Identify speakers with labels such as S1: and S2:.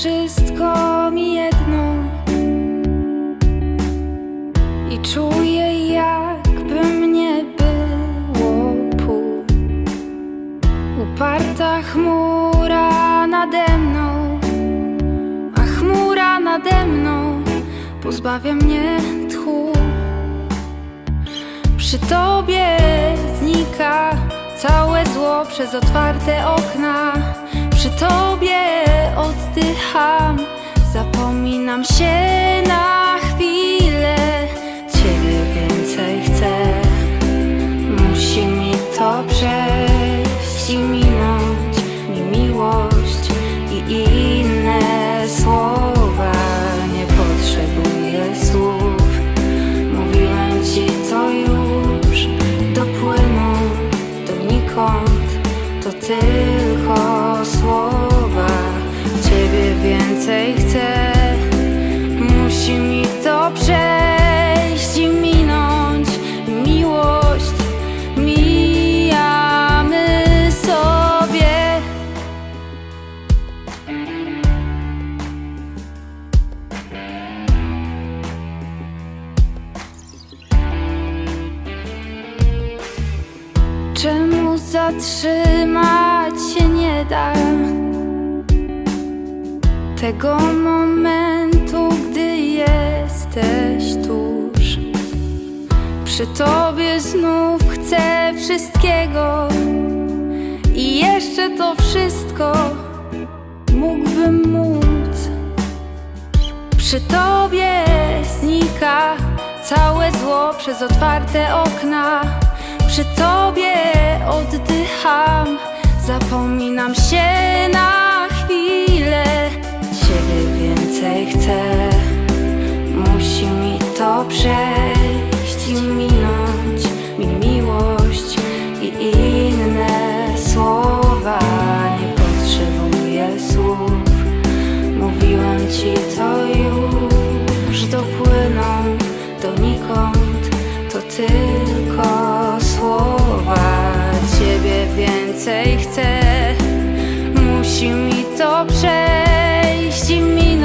S1: wszystko mi jedno i czuję, jakby mnie było pół. Uparta chmura nade mną, a chmura nade mną pozbawia mnie tchu. Przy tobie znika całe zło przez otwarte okna. Przy tobie oddycham, zapominam się na chwilę. Ciebie więcej chcę, musi mi to przejść i minąć mi miłość i inne słowa. Nie potrzebuję słów, mówiłem ci to już. Dopłyną donikąd, to tylko słowa Czemu zatrzymać się nie da? Tego momentu, gdy jesteś tuż. Przy tobie znów chcę wszystkiego. I jeszcze to wszystko mógłbym móc. Przy tobie znika całe zło przez otwarte okna Przy tobie oddycham, zapominam się na chwilę Ciebie więcej chcę, musi mi to przejść i minąć mi miłość i inne słowa. Nie potrzebuję słów. Mówiłem ci to już dopłyną donikąd. To tylko więcej chcę. Musi mi to przejść i mi